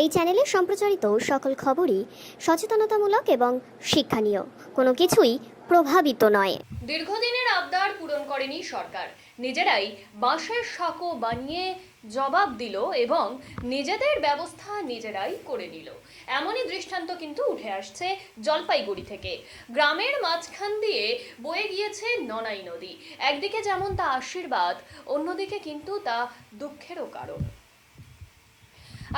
এই চ্যানেলে সম্প্রচারিত সকল খবরই সচেতনতামূলক এবং শিক্ষণীয়। কোনো কিছুই প্রভাবিত নয়। দীর্ঘদিনের আবদার পূরণ করেনি সরকার। নিজেরাই বাঁশের সাঁকো বানিয়ে জবাব দিল এবং নিজেদের ব্যবস্থা নিজেরাই করে নিল। এমনই দৃষ্টান্ত কিন্তু উঠে আসছে জলপাইগুড়ি থেকে। গ্রামের মাঝখান দিয়ে বয়ে গিয়েছে ননাই নদী। একদিকে যেমন তা আশীর্বাদ, অন্যদিকে কিন্তু তা দুঃখেরও কারণ।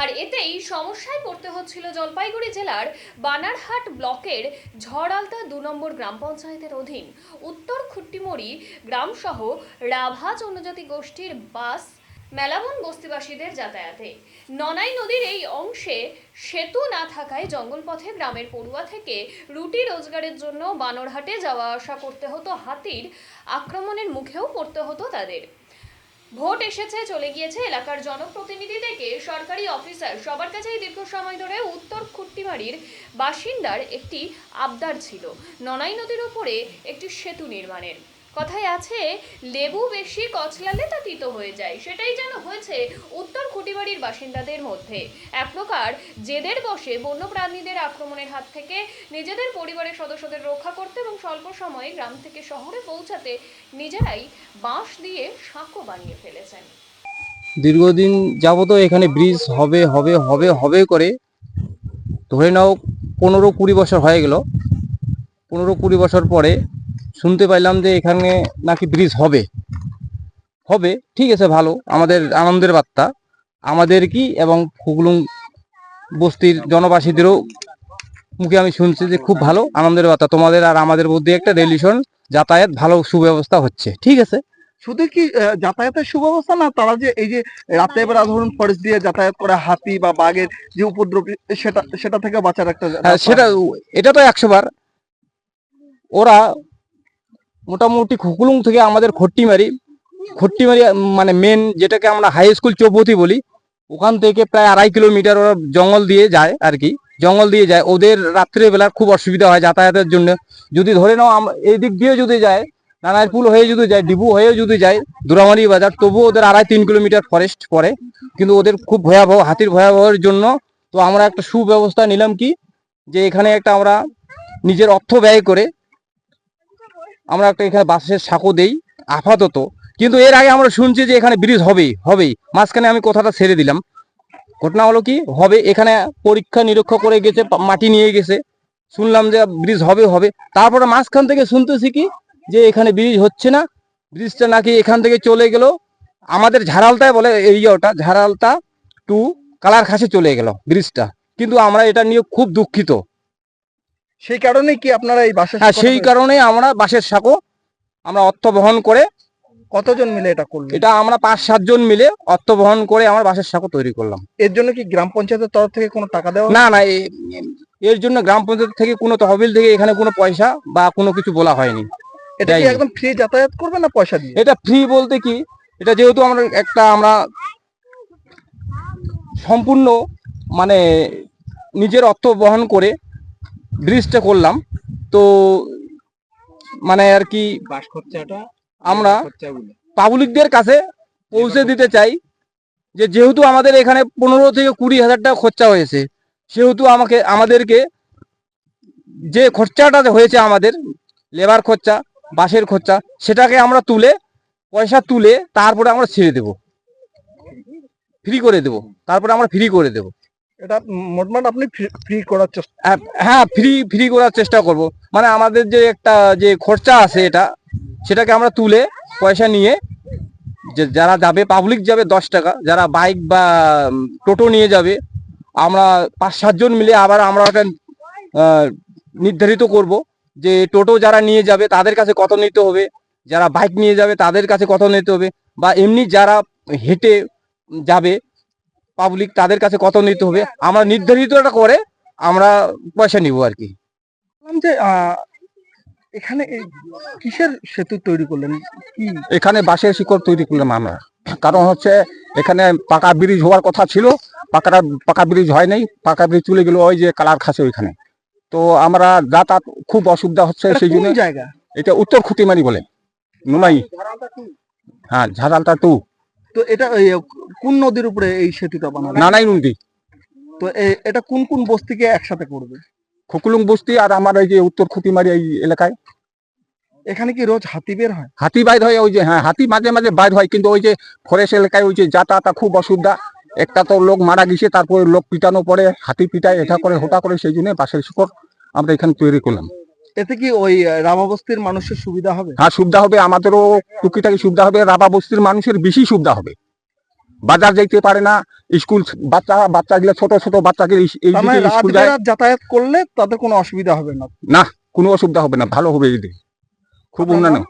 আর এতেই সমস্যায় পড়তে হচ্ছিল জলপাইগুড়ি জেলার বানারহাট ব্লকের ঝড়ালতা দু নম্বর গ্রাম পঞ্চায়েতের অধীন। উত্তর খুট্টিমড়ি গ্রামসহ রাভা জনজাতি গোষ্ঠীর বাস মেলাবন বস্তিবাসীদের যাতায়াতে। ননাই নদীর এই অংশে সেতু না থাকায় জঙ্গলপথে গ্রামের পড়ুয়া থেকে রুটি রোজগারের জন্য বানরহাটে যাওয়া আসা করতে হতো হাতির। আক্রমণের মুখেও পড়তে হতো তাদের। ভোট এসেছে, চলে গিয়েছে এলাকার জনপ্রতিনিধি থেকে। সরকারি অফিসার, সবার কাছেই দীর্ঘ সময় ধরে উত্তর খুট্টিমারির বাসিন্দার একটি আবদার ছিল। ননাই নদীর ওপরে একটি সেতু নির্মাণের। কথায় আছে, লেবু বেশি কচলালে তা তিতো হয়ে যায়। সেটাই যেন হয়েছে উত্তর খুঁটিবাড়ির বাসিন্দাদের মধ্যে। এক প্রকার জেদের বসে বন্যপ্রাণীদের আক্রমণের হাত থেকে নিজেদের পরিবারের সদস্যদের রক্ষা করতে এবং স্বল্প সময়ে গ্রাম থেকে শহরে পৌঁছাতে নিজেরাই বাঁশ দিয়ে সাঁকো বানিয়ে ফেলেছেন। দীর্ঘদিন যাবত এখানে ব্রিজ হবে হবে হবে হবে করে ধরে নাও পনেরো কুড়ি বছর হয়ে গেল। পনেরো কুড়ি বছর পরে শুনতে পাইলাম যে এখানে নাকি ব্রিজ হবে। হবে ঠিক আছে ভালো। আমাদের আনন্দের বার্তা। আমাদের কি এবং ফুগলুং বস্তির জনবাসীদেরও মুখে আমি শুনছি যে খুব ভালো আনন্দের বার্তা। তোমাদের আর আমাদের মধ্যে একটা রিলেশন যাতায়াত ভালো সুব্যবস্থা হচ্ছে ঠিক আছে? শুধু কি যাতায়াতের সুব্যবস্থা না তারা যে এই যে রাতে বেলা ধরুন ফরেস্ট দিয়ে যাতায়াত করে হাতি বা বাঘের যে উপদ্রব সেটা সেটা থেকে বাঁচার একটা হ্যাঁ সেটা এটা তো একশো বার। ওরা মোটামুটি খুকুলুং থেকে আমাদের খট্টিমারি খট্টিমারি মানে মেন যেটাকে আমরা হাই স্কুল চৌপতি বলি, ওখান থেকে প্রায় আড়াই কিলোমিটার ওরা জঙ্গল দিয়ে যায় আর কি। জঙ্গল দিয়ে যায়। ওদের রাত্রেবেলা খুব অসুবিধা হয় যাতায়াতের জন্য। যদি ধরে নাও এই দিক দিয়ে যদি যায় নানারপুল হয়ে যদি যায়, ডিবু হয়ে যদি যায়, দুরামারি বাজার, তবুও ওদের আড়াই তিন কিলোমিটার ফরেস্ট পড়ে। কিন্তু ওদের খুব ভয়াবহ, হাতির ভয়াবহের জন্য তো আমরা একটা সুব্যবস্থা নিলাম কি, যে এখানে একটা আমরা নিজের অর্থ ব্যয় করে আমরা একটা এখানে বাসের সাঁকো দেই, আপাতত। কিন্তু এর আগে আমরা শুনছি যে এখানে ব্রিজ হবেই হবেই। মাঝখানে আমি কথাটা ছেড়ে দিলাম। ঘটনা হলো কি? হবে, এখানে পরীক্ষা নিরীক্ষা করে গেছে মাটি নিয়ে গেছে। শুনলাম যে ব্রিজ হবে হবে। তারপরে মাঝখান থেকে শুনতেছি কি? যে এখানে ব্রিজ হচ্ছে না। ব্রিজটা নাকি এখান থেকে চলে গেল। আমাদের ঝাড়ালতায় বলে এরিয়াটা ঝাড়ালতা টু কালার খাসে চলে গেল ব্রিজটা। কিন্তু আমরা এটা নিয়ে খুব দুঃখিত। সেই কারণে কি আপনারা এই বাসের হ্যাঁ সেই কারণে আমরা বাসের সাঁকো আমরা অর্থ বহন করে কতজন মিলে এটা করলেন? এটা আমরা পাঁচ সাতজন মিলে অর্থ বহন করে আমরা বাসের সাঁকো তৈরি করলাম। এর জন্য কি গ্রাম পঞ্চায়েতের তরফ থেকে কোনো টাকা দেওয়া না না এর জন্য গ্রাম পঞ্চায়েত থেকে কোনো তহবিল থেকে এখানে কোনো পয়সা বা কোনো কিছু বলা হয়নি। এটা কি একদম ফ্রি যাতায়াত করবে না পয়সা দিয়ে? এটা ফ্রি বলতে কি এটা যেহেতু আমরা একটা আমরা সম্পূর্ণ মানে নিজের অর্থ বহন করে ব্রিজটা করলাম। তো মানে আর কি বাস খরচাটা আমরা পাবলিকদের কাছে পৌঁছে দিতে চাই যে যেহেতু আমাদের এখানে পনেরো থেকে কুড়ি হাজার টাকা খরচা হয়েছে সেহেতু আমাকে আমাদেরকে যে খরচাটা হয়েছে আমাদের লেবার খরচা বাসের খরচা সেটাকে আমরা তুলে পয়সা তুলে তারপরে আমরা ছেড়ে দেব। ফ্রি করে দেব। তারপরে আমরা ফ্রি করে দেব। এটা মোটমাট আপনি ফ্রি করার চেষ্টা হ্যাঁ, হ্যাঁ ফ্রি ফ্রি করার চেষ্টা করব। মানে আমাদের যে একটা যে খরচা আছে এটা সেটাকে আমরা তুলে পয়সা নিয়ে যে যারা যাবে পাবলিক যাবে দশ টাকা যারা বাইক বা টোটো নিয়ে যাবে আমরা পাঁচ সাতজন মিলে আবার আমরা ওটা নির্ধারিত করব যে টোটো যারা নিয়ে যাবে তাদের কাছে কত নিতে হবে যারা বাইক নিয়ে যাবে তাদের কাছে কত নিতে হবে বা এমনি যারা হেঁটে যাবে পাবলিক তাদের কাছে কত নিতে হবে? আমরা নির্ধারিতটা করে আমরা পয়সা নিব আর কি। যে এখানে কিসের সেতু তৈরি করলেন? কি? এখানে বাঁশের শিকড় তৈরি করলাম আমরা। কারণ হচ্ছে এখানে পাকা ব্রিজ হওয়ার কথা ছিল পাকা পাকা ব্রিজ হয় নাই পাকা ব্রিজ চলে গেল ওই যে কালার খাসে ওইখানে। তো আমরা যাতায়াত খুব অসুবিধা হচ্ছে সেই জন্য। জায়গা? এটা উত্তর খুঁটিমারি বলে নুমাই। হ্যাঁ ঝাড়ালটা টু। তো এটা কোন নদীর উপরে এই সেতুটা বানানো নানাই নদী। তো এটা কোন কোন বস্তিকে একসাথে করবে? খুকুলুং বস্তি আর আমার এই যে উত্তর খুঁটিমারি এই এলাকায়। এখানে কি রোজ হাতি বের হয়? হাতি বাইর হয় ওই যে হ্যাঁ হাতি মাঝে মাঝে বাইর হয় কিন্তু ওই যে ফরেস্ট এলাকায় ওই যে যাতায়াত খুব অসুবিধা। একটা তো লোক মারা গেছে তারপরে লোক পিটানো পড়ে হাতি পিটায় এটা করে হোটা করে সেই জন্য বাসের শিকড় আমরা এখানে তৈরি করলাম। এতে কি ওই রামাবস্তির মানুষের সুবিধা হবে? হ্যাঁ সুবিধা হবে আমাদেরও টুকিটাকি সুবিধা হবে রাবা বস্তির মানুষের বেশি সুবিধা হবে। বাজার যাইতে পারে না স্কুল বাচ্চা বাচ্চাগুলো ছোট ছোট বাচ্চাকে যাতায়াত করলে তাদের কোনো অসুবিধা হবে না? না কোনো অসুবিধা হবে না ভালো হবে এদিকে খুব উন্নয়ন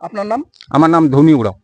আপনার নাম? আমার নাম ধনী উড়াও